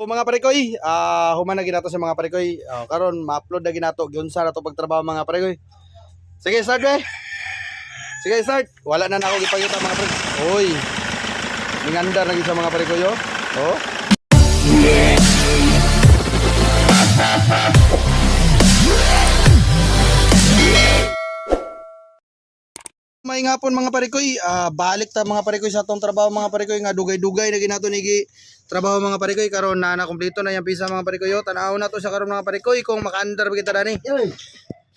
O mga parekoy, ah human na ginato sa mga parekoy. Ah, karon ma-upload na ginato gyunsa na to pagtrabaho mga parekoy. Sige, start eh. Sige, start. Wala na na ako gipangita mga parekoy. Oy. Mingandar na gyud sa mga parekoy oh. Oh. May pon mga parikoy, ah, balik ta mga parikoy sa atong trabaho mga parikoy nga dugay-dugay na ginato ni gi trabaho mga parikoy karon na na kompleto na yung pisa mga parikoy tan-aw na to sa karon mga parikoy kung makaandar ba kita dani.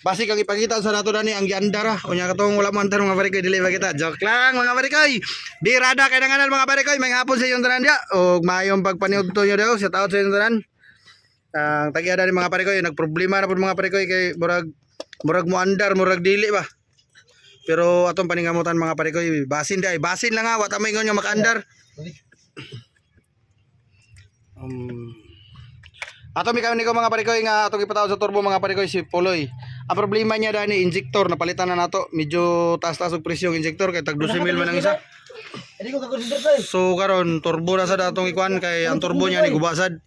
Basi kang ipakita sa nato dani ang giandar ah. Unya katong wala mo andar mga parikoy dili ba kita. Joke lang mga parikoy. Di rada kay nanganal mga parikoy, may hapon sa inyong tanan dia. Og mayong pagpaniud to nyo daw sa taot sa inyong tanan. Ang tagiya dani mga parikoy, nagproblema na pud mga parikoy kay murag murag mo andar, murag dili ba. Pero atong paningamutan mga parikoy, basin day, basin lang ha, wa ta may nga makaandar. Um, ato mi kayo ni ko mga parikoy nga atong ipataw sa turbo mga parikoy si Puloy. Ang problema niya dani injector napalitan na nato, medyo taas-taas og presyo ang injector kay tag 12 mil man ang isa. Ko. So karon turbo na sa datong ikuan kay ang turbo niya ni gubasad.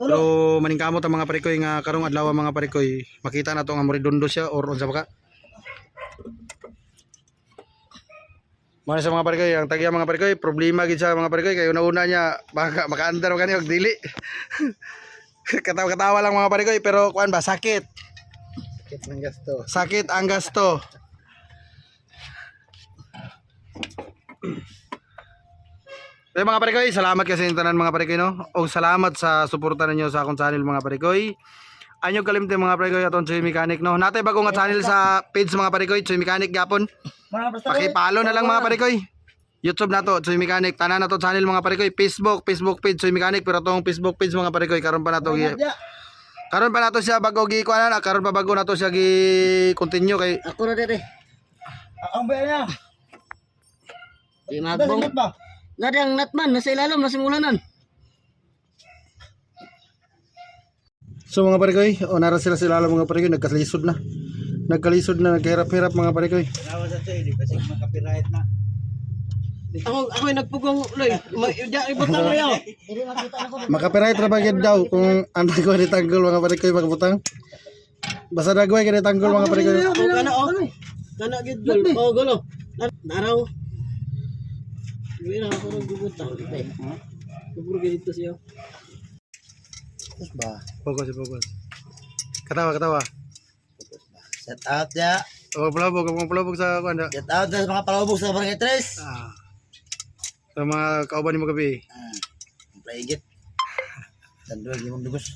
Pero maningkamot ang mga parikoy nga karong adlaw mga parikoy, makita na to nga moridondo siya or unsa ba Mga sa mga parikoy, ang tagya mga parikoy, problema gid sa mga parikoy kay una-una niya baka makaandar kani og dili. Katawa-katawa lang mga parikoy pero kuan ba sakit. Sakit ng gasto. Sakit ang gasto. Eh mga parikoy, salamat kasi sa tanan mga parikoy no. O salamat sa suporta ninyo sa akong channel mga parikoy. Anyo kalimte mga parikoy atong Choy Mechanic no. Natay bagong nga channel sa page mga parikoy, Choy Mechanic gapon. Paki-follow na lang mga parikoy. YouTube na to, Choy Mechanic. Tanan na to channel mga parikoy. Facebook, Facebook page Choy Mechanic pero tong Facebook page mga parikoy karon pa na to. Karon pa na to siya bago gi kuan na, karon pa bago na to siya gi continue kay Ako na dito. Ang bayan niya. Di magbong. ba? Nadi ang natman, nasa ilalim, nasa mulanan. So mga parikoy, o nara sila sila mga parikoy, nagkalisod na. Nagkalisod na, nagkahirap-hirap mga parikoy. Nawa sa tayo, di kasi makapiright na. Ako, ako yung nagpugong, loy. Ibutang mo yan. Makapiray trabagid daw kung ano ko ni tanggol mga parikoy magputang. Basta dagway kini tanggol mga parikoy. O, kana, o. Kana, gid, gol. O, golo. Na- Naraw. Hindi na ako nang gubutang. Kubur ka dito siya. Ba? Focus, focus. Katawa, katawa. Set out ya. O palabog, kung palabog sa kuan da. Set out sa mga palabog sa Barangay Tres. Ah. Sa mga kauban ni mo gabi. Hmm. Playgit. Tandua gimong dugos.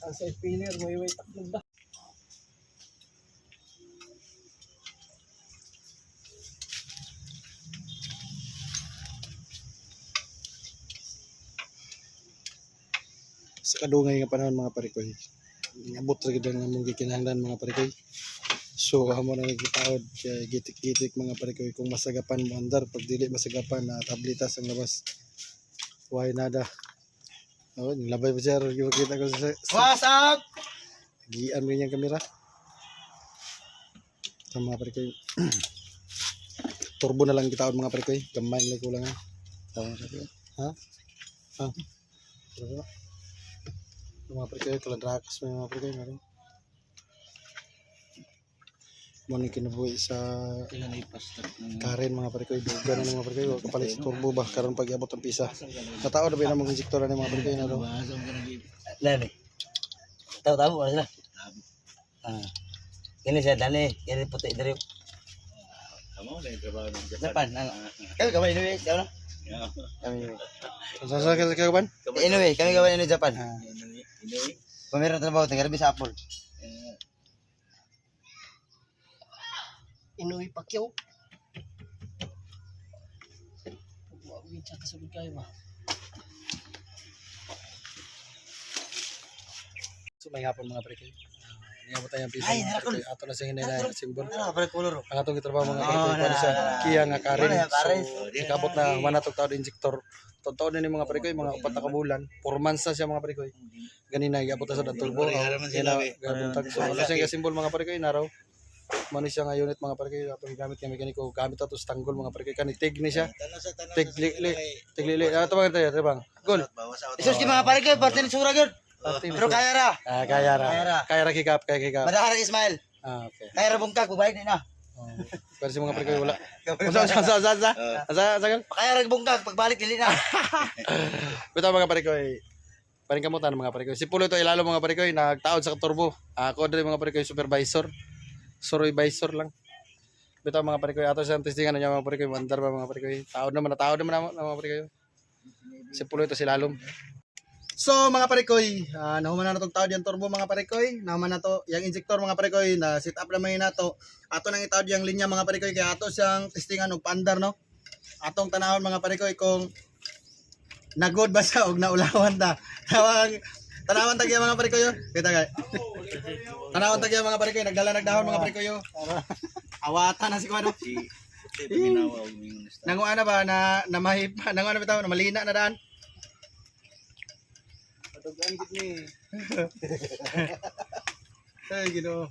Ang sa spinner, may way taklog da. Kadungay nga panahon mga parikoy. Abot ra gid ang among gikinahanglan mga parikoy. So amo na nagitaod gitik-gitik mga parikoy kung masagapan mo andar pag dili masagapan na tablitas ang labas. Why nada. Oh, labay siya rin kita ko sa, sa What's up? Gian mo yung kamera. Sa mga parikoy. Turbo na lang gitaon mga parikoy. Gamay na kulangan. Na ba? Ha? Ha? Mga parikoy, kaladrakas may mga parikoy. Meron. Muna kinabuhi sa Karen mga parikoy. Duga na ng mga. Huwag kapalit sa turbo ba? Karon pag iabot ang pisa. Katao na ba yung mga injektora ng mga parikoy na daw? Lani. Tahu tahu wala sila. Ah. Ini saya dani, ini puti dari. Kamu na yung trabaho ng Japan. Depan. Ano? Kami gawin ini, kami na. Kami. Saan sa? Anyway, kami gawin ini Japan. Ah. Inuwi. Pameran trabaho tinggal bisa Apple. Inuwi Pacquiao. Wawin siya kasabot kayo ba? So may hapon mga parikoy. Niabot tayo ang pisa Ay, parikoy. Ato na sa hinay na simbol. Ano, pare color. Ang atong gitrabaho mga siya? na- Kiya nga karin. So, ikabot na manatog tao injector. Totoo na ni mga parikoy, mga upat na kabulan. Four months na siya mga parikoy. Ganina, iabot na sa datulbo. Eh. Ginabuntag. So, ano siya simbol mga parikoy, naraw. Mano siya nga unit mga parikoy atong gamit kay mekaniko gamit ato sa tanggol mga parikoy kani tig ni siya. Tig li li tig li li. Ato bang tayo, bang. Gol. Isus ki mga pare ko, parte ni sura gyud. Pero kaya ra. Ah, kaya ra. Kaya ra. Kaya ra kikap, kaya kikap. Madahara Ismail. Ah, okay. Kaya ra bungkag bubalik ni na. Oh. Pero si mga parikoy wala. Sa sa sa sa sa. Sa sa gal. Kaya ra bungkag pagbalik dili na. Bitaw mga parikoy. Paring kamutan mga parikoy. Si Pulo to ilalo mga parikoy nagtaod sa turbo. Ako diri mga parikoy supervisor. Supervisor lang. Bitaw mga parikoy ato sa testingan niya mga parikoy mandar ba mga parikoy. Taod naman na taod naman na mga parikoy. Si Pulo ito si Lalom. So mga parikoy, uh, nahuman na natong taod yung turbo mga parikoy. Nahuman na to, yung injector mga parikoy na sit up naman yun nato. Ato nang itaod yung linya mga parikoy kaya ato siyang testingan og pandar no. Atong tanahon mga parikoy kung nagod ba siya og naulawan ta. Tawang tanawan ta kaya mga parikoy. oh. Kita kay. Tanawan ta kaya mga parikoy, nagdala nagdahon mga parikoy. oh. Awata na si Kuano. Si si paginawa og mingon na Nangu ano ba na na mahip, nangu ano bitaw na malina na daan. Patugan gid ni. Ay, gino.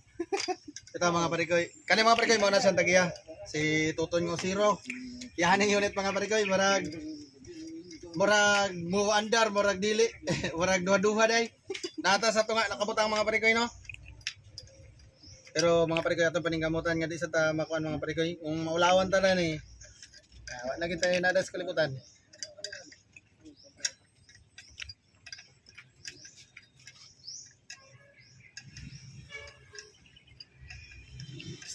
Ito mga parikoy. Kani mga parikoy mo na sa tagiya. Si Tuton ngo Zero. Yahan ang unit mga parikoy, murag murag mo andar, murag dili, murag duha-duha day. Nata sa tunga nakabutang mga parikoy no. Pero mga parikoy atong paningkamutan nga di sa ta makuan mga parikoy. Kung maulawan ta na ni. Ah, wa na kita nada sa kalibutan.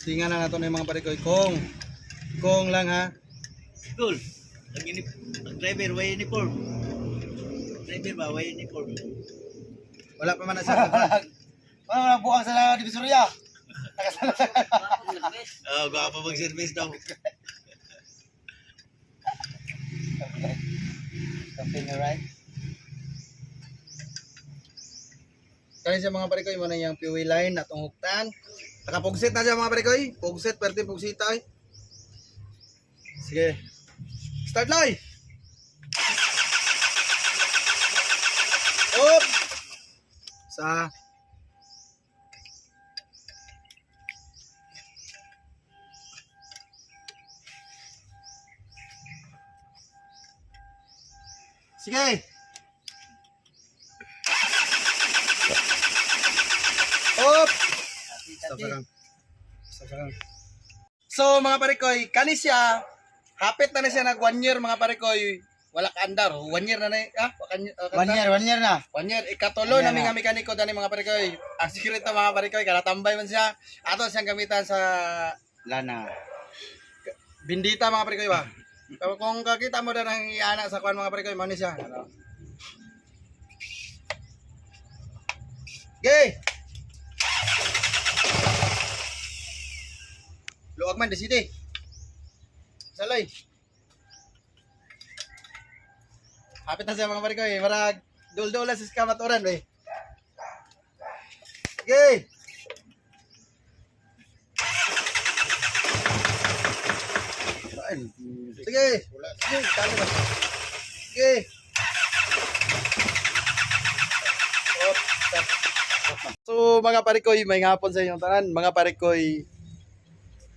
Tingan na nato na yung mga parikoy. Kung, kung lang ha. Cool. Ang ini ang driver way uniform. Driver ba way uniform. Wala pa man na siya. Ano na buang sa divisorya? Oh, gwapo mag-service daw. Something right? Kaya siya mga parikoy mo na yung PUI line at huktan. Nakapugsit na siya mga parikoy. Pugsit, pwerte pugsita ay. Sige. Start line! Up! Sa Sige. Up! Stop sa kang. Stop sa kang. So mga parikoy, kani siya, hapit na na siya nag one year mga parikoy. Wala ka andar, one year na na ah, One year, one year na. One year, ikatulo na nga mekaniko dani mga parikoy. Ang secret na mga parikoy, kalatambay man siya. Ato siyang gamitan sa Lana. bindita mga parikoy ba. Kung kakita mo na ng iana sa kwan mga parikoy, mani siya. Ano? Okay. Luwag man, deside. Saloy. Hapit na siya mga parikoy. Marag dul-dul na sa skamatoran, be. Okay. Sige. Sige, talo? Sige. So mga parikoy, may hapon sa inyong tanan. Mga parikoy,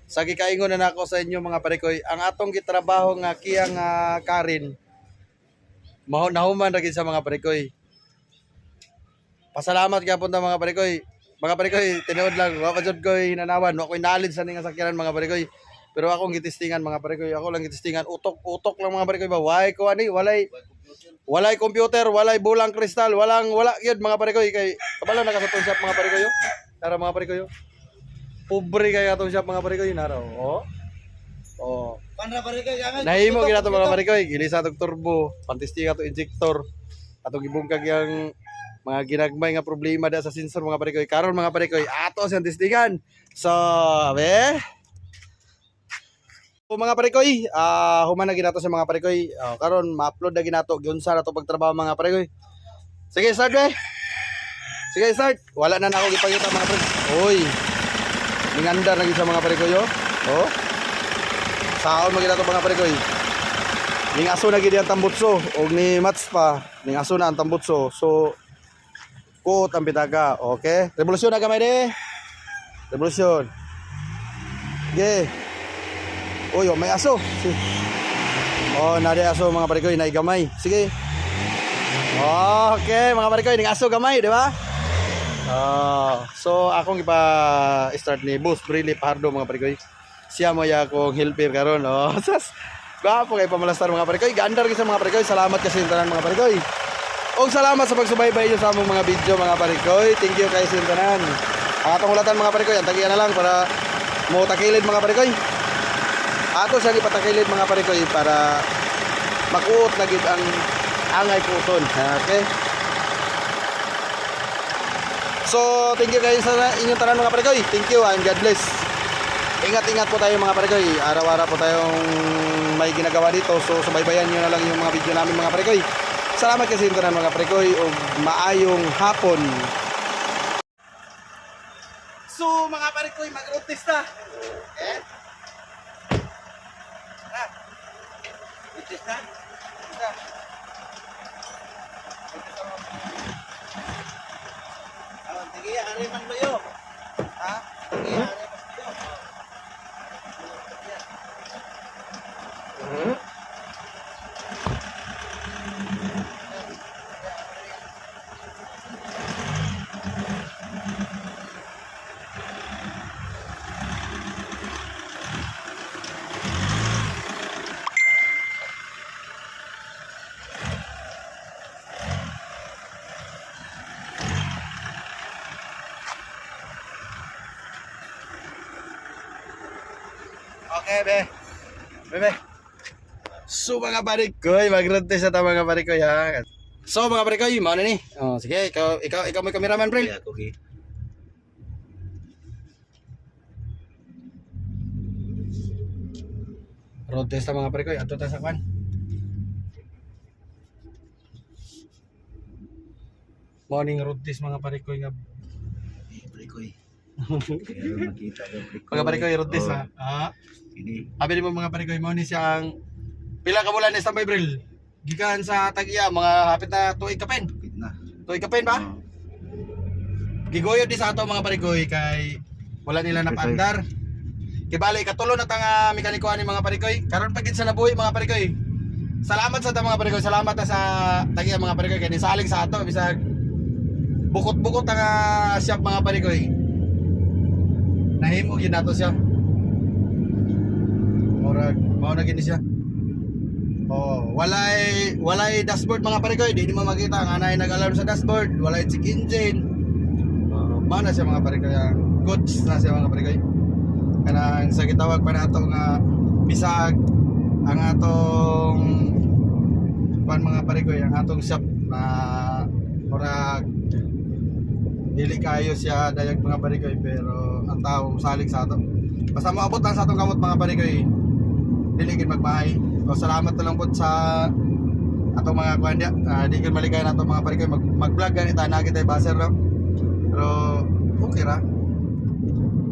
sa gikaingon na nako sa inyo mga parikoy, ang atong gitrabaho nga kiyang nga Karin, maho nahuman ra sa mga parikoy. Pasalamat gyapon ta mga parikoy. Mga parikoy, tinuod lang, wa pa jud koy hinanawan, wa koy knowledge sa ning sakyanan mga parikoy. Pero akong gitistingan mga parikoy, ako lang gitistingan utok utok lang mga parikoy ba. Why ko ani, walay walay computer, walay bulang kristal, walang wala gyud mga parikoy kay kabalo nakasatong shop mga parikoy. yo. Tara mga parikoy. Pobre kay atong shop mga parikoy naro. Oh. Oh. Pandra pare kay gangan. Nahimo gina to mga parikoy, gilisa tog turbo, pantistinga to injector. Atong gibungkag yang mga ginagmay nga problema da sa sensor mga parikoy. Karon mga parikoy, ato siyang testingan. So, abe. So, mga parikoy, ah human na ginato sa mga parikoy. Ah, karon ma-upload na ginato gyunsa na to pagtrabaho mga parikoy. Sige, start be. Sige, start. Wala na na ako gipakita mga parikoy. Oy. Ninganda na gid sa mga parikoy oh. Oh. Saon mo ginato mga parikoy. Ning aso na gid ang tambutso og ni Mats pa. Ning aso na ang tambutso. So Kut ang bitaga. Okay? Revolusyon na gamay de. Revolusyon. Sige. Uy, oh, may aso. Si- Oh, nade aso mga parikoy, nay gamay. Sige. Okay, mga parikoy, ning aso gamay, di ba? Oh, so akong ipa-start ni Boss Brilly Pardo mga parikoy. Siya mo ya akong helper karon. Oh, sas. Gwapo kay pamalastar mga parikoy. Gandar sa mga parikoy. Salamat kasi sa tanan mga parikoy. Og salamat sa pagsubaybay niyo sa among mga video mga parikoy. Thank you kay. Ang atong ulatan mga parikoy, ang tagiyan na lang para mo takilid mga parikoy. Ato siya ipatakilid mga parikoy para makuot na gid ang angay puton. Okay? So, thank you guys sa inyong tanan mga parikoy. Thank you and God bless. Ingat-ingat po tayo mga parikoy. Araw-araw po tayong may ginagawa dito. So, subaybayan nyo na lang yung mga video namin mga parikoy. Salamat kasi tanan mga parikoy o maayong hapon. So, mga parikoy, mag-road Eh? Ito na. Oh, sige, ari man bayo. Ha? Sige, ari man bayo. Okay, be. Bebe. So mga parikoy, mag-road test na ta mga parikoy ha. So mga parikoy, mo na ni. Oh, sige, ikaw ikaw ikaw may cameraman, pre. Ako gi. Road test mga parikoy, ato ta sa kwan. Morning road test mga parikoy nga. Libre ko eh. Kaya makita ka libre Mga parikoy road test Oh, ha. Ah, Ini. Abi mo mga parikoy mo ni siyang pila ka bulan ni standby Bril. Gikan sa Tagiya mga hapit na tuig kapen. Tuig kapen ba? Oh. Gigoyo di sa ato mga parikoy kay wala nila na paandar. Kay bali katulo na tanga mekaniko ani mga parikoy. Karon pagid sa nabuhi mga parikoy. Salamat sa ta mga parikoy. Salamat ta sa tagiya mga parikoy kay nisalig sa ato bisag bukot-bukot tanga shop mga parikoy. Nahimo gyud nato siya. Murag mao na gini siya. Oh, walay walay dashboard mga parikoy, di mo makita nga nay nag-alarm sa dashboard, walay check engine. Uh, mana siya mga parikoy, ah, goods na siya mga parikoy. Kanang sa gitawag pa nato nga bisag ang atong pan mga parikoy, ang atong shop na murag dili kayo siya dayag mga parikoy pero ang tao salig sa ato. Basta maabot lang sa atong kamot mga parikoy, dili gid magmahay. O salamat na lang po sa atong mga kuan dia. Uh, di gid maligay na atong mga parikoy mag mag-vlog ganita na kita baser no. Pero okay ra.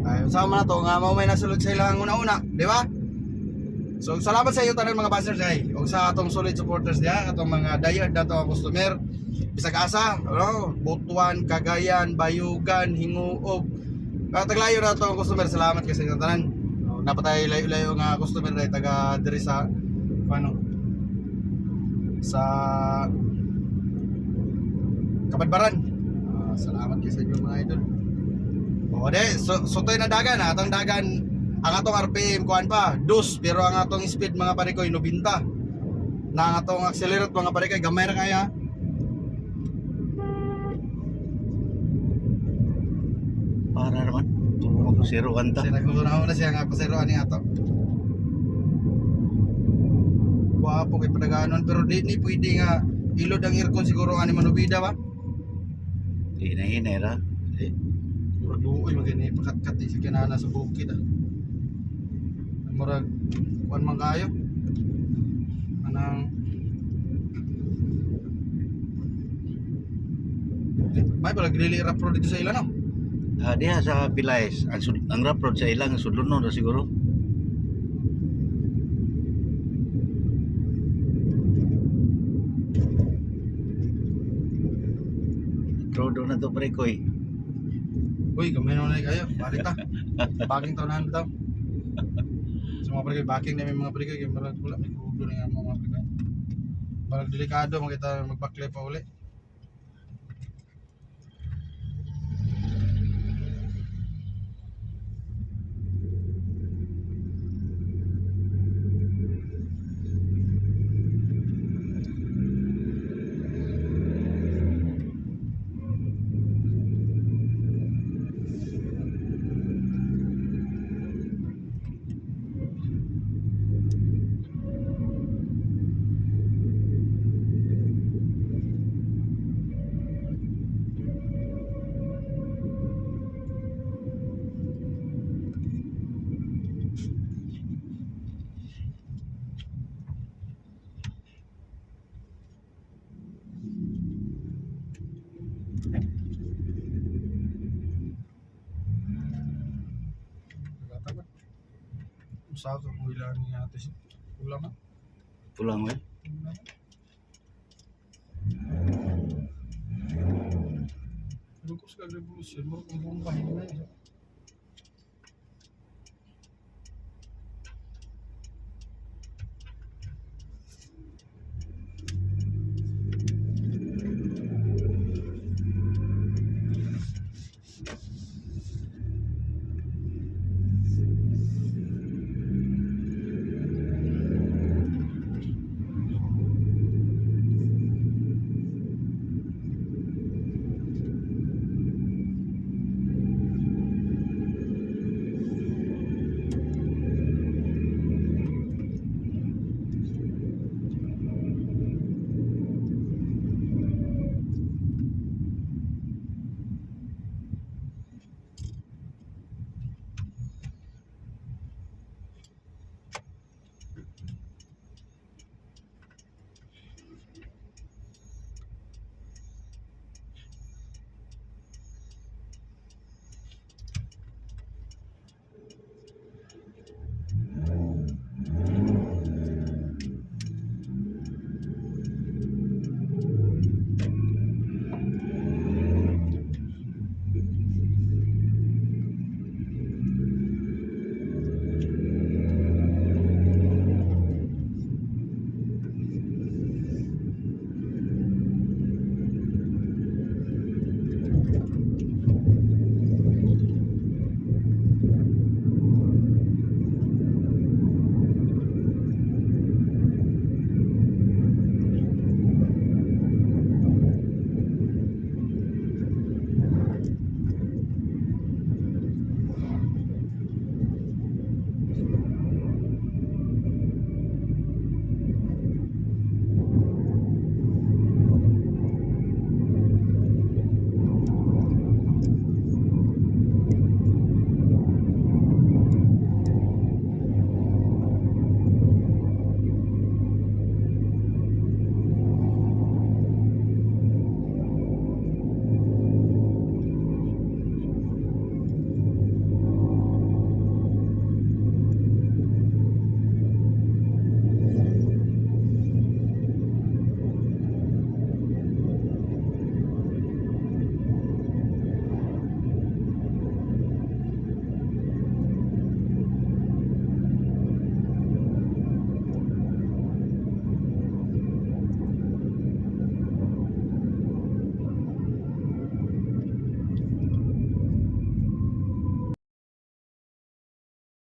Ay, sama na to nga mao may nasulod sa ilang una-una, di ba? So salamat sa iyo tanan mga basers ay o sa atong solid supporters diha, atong mga diehard na atong customer. Bisag asa, no? Butuan, Cagayan, Bayugan, Hinguog. Uh, taglayo na atong customer. Salamat kasi sa tanan. No, napatay layo-layo nga customer dahil taga diri sa ano sa Kapadbaran. Ah, salamat kayo sa inyo mga idol. O de, so, sutoy na dagan, ha? atong dagan ang atong RPM kuan pa, dos, pero ang atong speed mga parikoy 90. Na ang atong accelerate mga parikoy gamay ra kaya. Para naman. Tumo ko zero anta. Kasi nagkukunaw na siya nga paseroan ni ato. Wapo kay padaganon pero di ni pwede nga ilod ang aircon siguro ani manubida ba? Di na hinera. Eh, Murag luoy magani pakat-kat sa kinana sa bukid ah. Murag kuan man kayo. Anang May pala gilili rap road dito sa ila no. Ah, diha sa Pilaes, ang, ang rap road sa ilang sudlunon na siguro. Rodo na to pre koy. Uy, gamay na kayo. Balik ta. Baging taon daw. Sa mga parikoy, backing namin mga parikoy, kaya marag wala, may kulo na nga mga parikoy. Marag delikado, makita magbacklight pa uli. Usaha ka kung ilan ni ate siya. Kulang na. Pulang mo. Pero kung sa revolution, mo kung buong bahay na yun.